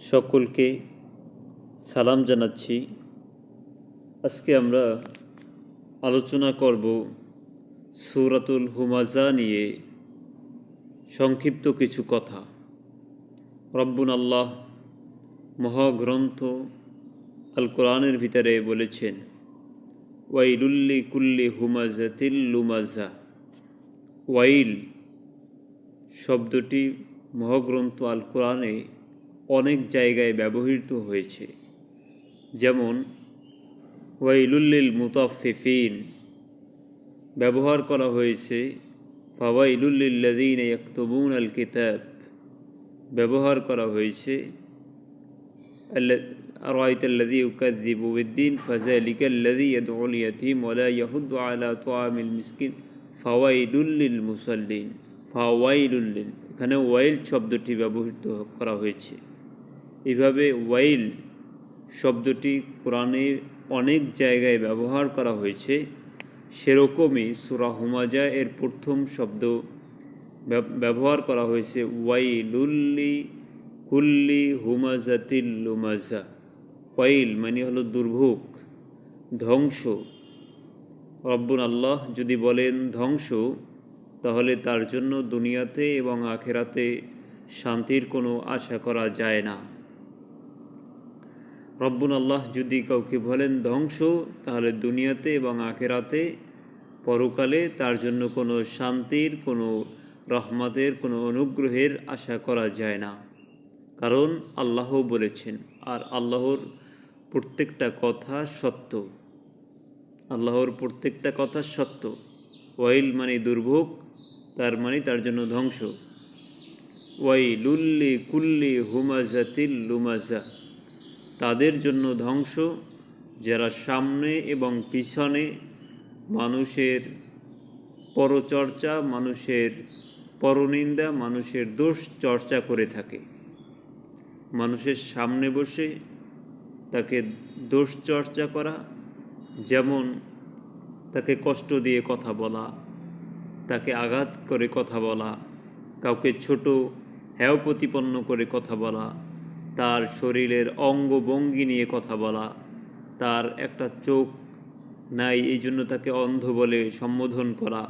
সকলকে সালাম জানাচ্ছি। আজকে আমরা আলোচনা করব সুরাতুল হুমাজা নিয়ে সংক্ষিপ্ত কিছু কথা। রব্বুন আল্লাহ মহাগ্রন্থ আল কোরআনের ভিতরে বলেছেন ওয়াইলুল্লি কুল্লি হুমাজাতিল লুমাজা। ওয়াইল শব্দটি মহাগ্রন্থ আল কোরআনে অনেক জায়গায় ব্যবহৃত হয়েছে যেমন ওয়াইলুল্লিল মুতাফিফিন ব্যবহার করা হয়েছে ফাওয়াইলুল্লিল্লাদিন ইয়াকতুবুন আল কিতাব ব্যবহার করা হয়েছে أرأيت الذي يكذب بالدين فذلك الذي يدعو اليتيم ولا يحض على طعام المسكين فويل للمصلين فويل لل এখানে ওয়াইল শব্দটি ব্যবহৃত করা হয়েছে এভাবে ওয়াইল শব্দটি কোরআনে অনেক জায়গায় ব্যবহার করা হয়েছে। সেরকমই সুরা হুমাজা এর প্রথম শব্দ ব্যবহার করা হয়েছে। ওয়াইলুল্লি কুল্লি হুমাজাতিল লুমাজা। ওয়াইল মানে হলো দুর্ভোগ, ধ্বংস। রব্বুন আল্লাহ যদি বলেন ধ্বংস, তাহলে তার জন্য দুনিয়াতে এবং আখেরাতে শান্তির কোনো আশা করা যায় না। রব্বুন আল্লাহ যদি কাউকে বলেন ধ্বংস, তাহলে দুনিয়াতে এবং আখেরাতে, পরকালে তার জন্য কোনো শান্তির, কোনো রহমতের, কোনো অনুগ্রহের আশা করা যায় না। কারণ আল্লাহ বলেছেন, আর আল্লাহর প্রত্যেকটা কথা সত্য। আল্লাহর প্রত্যেকটা কথা সত্য। ওয়াইল মানে দুর্ভোগ, তার মানে তার জন্য ধ্বংস। ওয়াইলুল্লি কুল্লি হুমাজাতিল লুমাজা। তাদের জন্য ধ্বংস, যারা সামনে এবং পিছনে মানুষের পরচর্চা, মানুষের পরনিন্দা, মানুষের দোষ চর্চা করে থাকে। মানুষের সামনে বসে তাকে দোষ চর্চা করা, যেমন তাকে কষ্ট দিয়ে কথা বলা, তাকে আঘাত করে কথা বলা, কাউকে ছোট হ্যাও প্রতিপন্ন করে কথা বলা তার শরীরের অঙ্গভঙ্গি নিয়ে কথা বলা। তার একটা চোখ নাই, এই জন্য তাকে অন্ধ বলে সম্বোধন করা।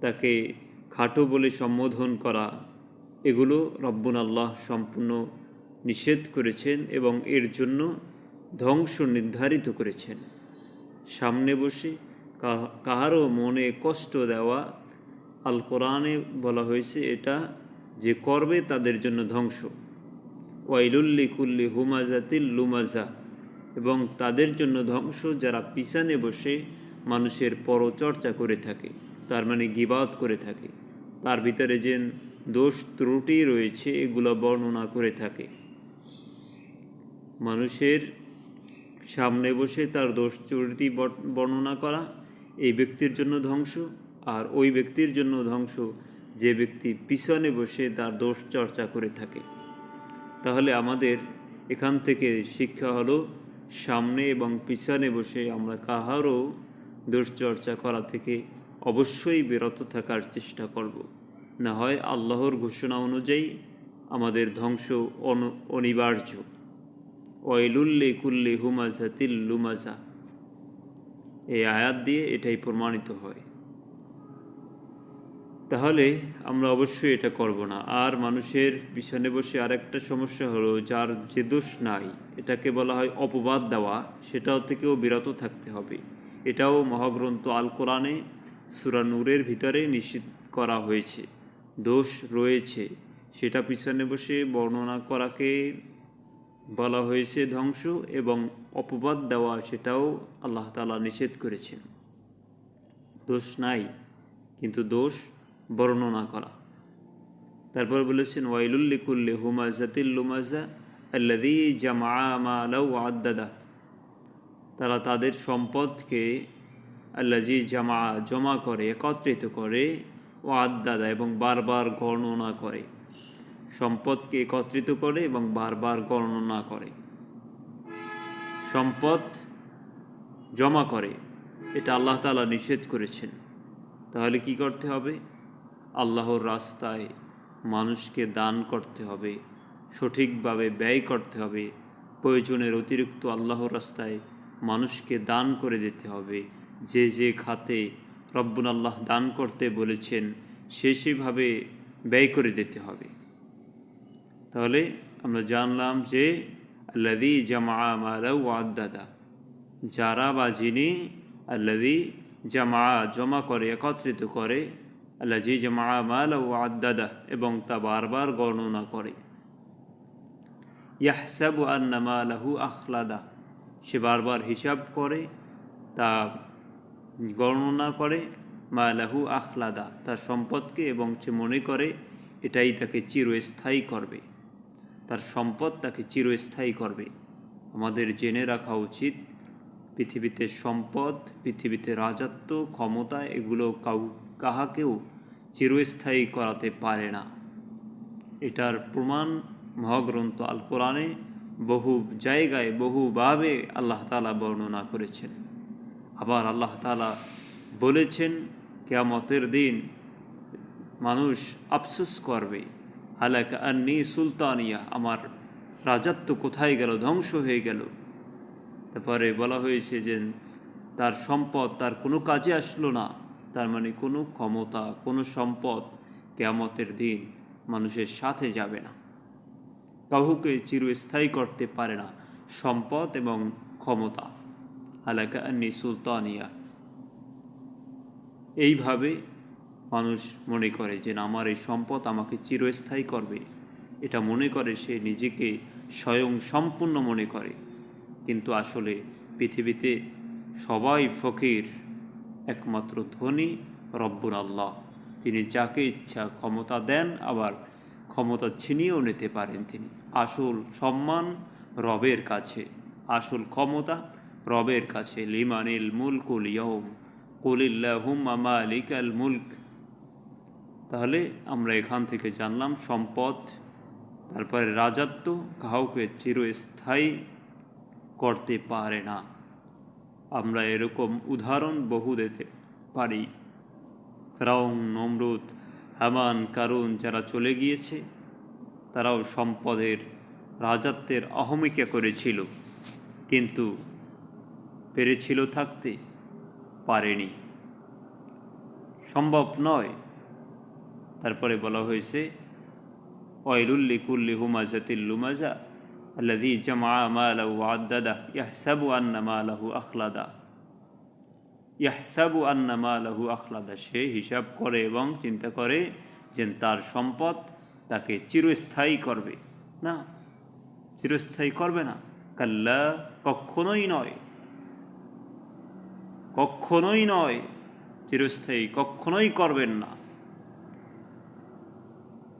তাকে খাটো বলে সম্বোধন করা। এগুলো রব্বুন আল্লাহ সম্পূর্ণ নিষেধ করেছেন এবং এর জন্য ধ্বংস নির্ধারিত করেছেন। সামনে বসে কাহারও মনে কষ্ট দেওয়া আল কোরআনে বলা হয়েছে, এটা যে করবে তাদের জন্য ধ্বংস। ওয়াইলুল্লি কুল্লি হুমাজাতিল লুমাজা। এবং তাদের জন্য ধ্বংস যারা পিছনে বসে মানুষের পরচর্চা করে থাকে, তার মানে গিবাদ করে থাকে, তার ভিতরে যে দোষ ত্রুটি রয়েছে, এগুলো বর্ণনা করে থাকে। মানুষের সামনে বসে তার দোষ ত্রুটি বর্ণনা করা, এই ব্যক্তির জন্য ধ্বংস, আর ওই ব্যক্তির জন্য ধ্বংস, যে ব্যক্তি পিছনে বসে তার দোষ চর্চা করে থাকে। তাহলে আমাদের এখান থেকে শিক্ষা হলো সামনে এবং পিছনে বসে আমরা কাহারও দুশ্চর্চা করা থেকে অবশ্যই বিরত থাকার চেষ্টা করব। না হয় আল্লাহর ঘোষণা অনুযায়ী আমাদের ধ্বংস অনিবার্য। ওয়াইলুল্লি কুল্লি হুমাজা তিল্লুমাজা এই আয়াত দিয়ে এটাই প্রমাণিত হয়। তাহলে আমরা অবশ্যই এটা করব না। আর মানুষের পিছনে বসে আরেকটা সমস্যা হলো, যার যে দোষ নাই, এটাকে বলা হয় অপবাদ দেওয়া, সেটাও থেকেও বিরত থাকতে হবে। এটাও মহাগ্রন্থ আল কোরআনে সুরানুরের ভিতরে নিশ্চিত করা হয়েছে। দোষ রয়েছে। সেটা পিছনে বসে বর্ণনা করাকে বলা হয়েছে ধ্বংস এবং অপবাদ দেওয়া, সেটাও আল্লাহ তালা নিষেধ করেছেন। দোষ নাই, কিন্তু দোষ বর্ণনা করা। তারপর বলেছেন ওয়াইলুল্লি কুল্লি হুমাজাতিল লুমাজা আল্লাদি জামা আদাদা তারা তাদের সম্পদকে আল্লাজি জামা জমা করে, একত্রিত করে ও আদাদা এবং বারবার গণনা করে। সম্পদকে একত্রিত করে এবং বারবার গণনা করে। সম্পদ জমা করে, এটা আল্লাহ তালা নিষেধ করেছেন। তাহলে কি করতে হবে? আল্লাহর রাস্তায় মানুষকে দান করতে হবে, সঠিকভাবে ব্যয় করতে হবে, প্রয়োজনের অতিরিক্ত আল্লাহর রাস্তায় মানুষকে দান করে দিতে হবে। যে যে খাতে রব্বুন আল্লাহ দান করতে বলেছেন, সে সেভাবে ব্যয় করে দিতে হবে। তাহলে আমরা জানলাম যে আল্লাদি জামা মালাউ আদাদা যারা বা যিনি আল্লাদি জামা জমা করে, একত্রিত করে আল্লাজি জামা মালাউ আদাদা এবং তা বারবার গণনা করে। ইয়াহসাবু আন্নামা লাহু আখলাদা সে বারবার হিসাব করে, তা গণনা করে মা লাহু আখলাদা তার সম্পদকে এবং সে মনে করে, এটাই তাকে চিরস্থায়ী করবে। তার সম্পদ তাকে চিরস্থায়ী করবে। আমাদের জেনে রাখা উচিত, পৃথিবীতে সম্পদ, পৃথিবীতে রাজত্ব, ক্ষমতা, এগুলো কাউ, কাহাকেও চিরস্থায়ী করাতে পারে না। এটার প্রমাণ মহাগ্রন্থ আল কোরআনে বহু জায়গায় বহুভাবে আল্লাহ তালা বর্ণনা করেছেন। আবার আল্লাহ তালা বলেছেন, কেয়ামতের দিন মানুষ আফসোস করবে, হালাকা আন্নি সুলতানিয়া, আমার রাজত্ব কোথায় গেল, ধ্বংস হয়ে গেল। তারপরে বলা হয়েছে যে তার সম্পদ তার কোনো কাজে আসলো না। তার মানে কোনো ক্ষমতা কোনো সম্পদ কেয়ামতের দিন মানুষের সাথে যাবে না। কাহুকে চিরস্থায়ী করতে পারে না সম্পদ এবং ক্ষমতা। হালাকা আন্নি সুলতানিয়া। এইভাবে মানুষ মনে করে যে না, আমার এই সম্পদ আমাকে চিরস্থায়ী করবে। এটা মনে করে সে নিজেকে স্বয়ং সম্পূর্ণ মনে করে। কিন্তু আসলে পৃথিবীতে সবাই ফকির। একমাত্র ধনী রব্বুর আল্লাহ। তিনি যাকে ইচ্ছা ক্ষমতা দেন, আবার ক্ষমতা ছিনিয়েও নিতে পারেন তিনি। আসল সম্মান রবের কাছে। আসল ক্ষমতা রবের কাছে। লিমানিল মুলকুল ইয়ম কুলিল্লাহুম মুলক। তাহলে আমরা এখান থেকে জানলাম সম্পদ, তারপরে রাজত্ব, কাউকে চিরস্থায়ী করতে পারে না। আমরা এরকম উদাহরণ বহু দিতে পারি। ফ্রাউন, নমরুদ, হামান, কারুন যারা চলে গিয়েছে, তারাও সম্পদের রাজত্বের অহমিকা করেছিল, কিন্তু পেরেছিল থাকতে পারেনি। সম্ভব নয়। তারপরে বলা হয়েছে ওয়াইলুল্লি কুল্লি হুমাজাতিল লুমাজা আল্লাদি জামা মালাহু আদাদা ইয়াহসাবু আন্না মালাহু আখলাদা ইয়াহসাবু আন্না মালাহু আখলাদা সে হিসাব করে এবং চিন্তা করে যে তার সম্পদ তাকে চিরস্থায়ী করবে। না, চিরস্থায়ী করবে না। কাল্লা, কখনোই নয়। কখনোই নয়, চিরস্থায়ী কখনোই করবেন না।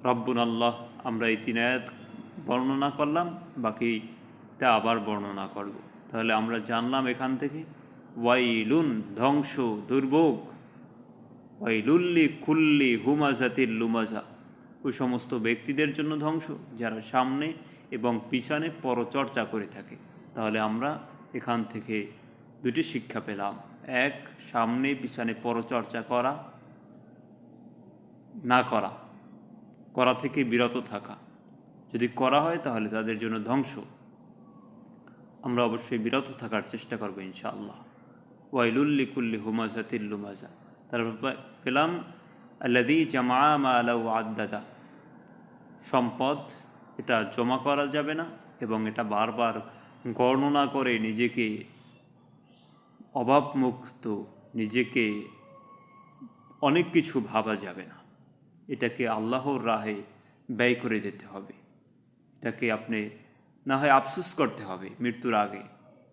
রব্বুন আল্লাহ আমরা এই তিন আয়াত বর্ণনা করলাম, বাকিটা আবার বর্ণনা করব। তাহলে আমরা জানলাম এখান থেকে, ওয়াইলুন ধ্বংস দুর্ভোগ, ওয়াইলুল্লি কুল্লি হুমাজাতির লুমাজা। ওই সমস্ত ব্যক্তিদের জন্য ধ্বংস, যারা সামনে এবং পিছনে পরচর্চা করে থাকে। তাহলে আমরা এখান থেকে দুটি শিক্ষা পেলাম। এক, সামনে পিছনে পরচর্চা করা, না করা। করা থেকে বিরত থাকা। যদি করা হয় তাহলে তাদের জন্য ধ্বংস। আমরা অবশ্যই বিরত থাকার চেষ্টা করব ইনশাআল্লাহ। ওয়াইলুল্লি কুল্লি হুমাজাতিল লুমাজা। তারপর পেলাম আল্লাদি জামা মালাউ আদাদা সম্পদ, এটা জমা করা যাবে না এবং এটা বারবার গণনা করে নিজেকে অভাবমুক্ত, নিজেকে অনেক কিছু ভাবা যাবে না। এটাকে আল্লাহর রাহে ব্যয় করে দিতে হবে। এটাকে আপনি না হয় আফসোস করতে হবে মৃত্যুর আগে।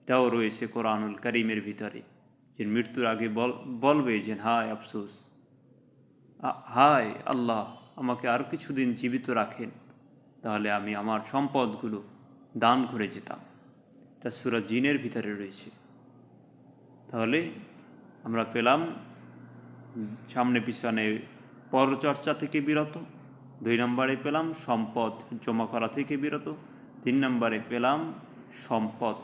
এটাও রয়েছে কোরআনুল করিমের ভিতরে যে মৃত্যুর আগে বল, বলবে যে, হায় আফসোস হায় আল্লাহ, আমাকে আরও কিছুদিন জীবিত রাখেন, তাহলে আমি আমার সম্পদগুলো দান করে যেতাম। এটা সুরা জিনের ভিতরে রয়েছে। তাহলে আমরা পেলাম, সামনে পিছনে পরচর্চা থেকে বিরত দুই নম্বরে পেলাম সম্পদ জমা করা থেকে বিরত। তিন নম্বরে পেলাম সম্পদ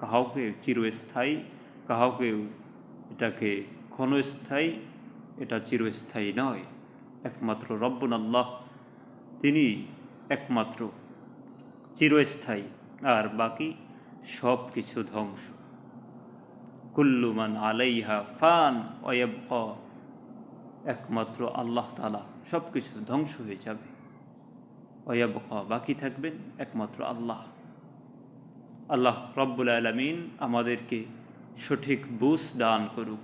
কাহাকে চিরস্থায়ী কাহাকে এটাকে ক্ষণস্থায়ী, এটা চিরস্থায়ী নয়, একমাত্র রব্বুন আল্লাহ। তিনি একমাত্র চিরস্থায়ী, আর বাকি সব কিছু ধ্বংস কুল্লুমান আলাইহা ফান অয়ব একমাত্র আল্লাহ তালা সব কিছু ধ্বংস হয়ে যাবে। অয়াবকা বাকি থাকবেন একমাত্র আল্লাহ। আল্লাহ রব্বুল আলমিন আমাদেরকে সঠিক বুস দান করুক,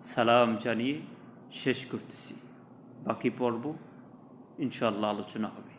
সালাম জানিয়ে শেষ করতেছি। বাকি পর্ব ইনশাল্লাহ আলোচনা হবে।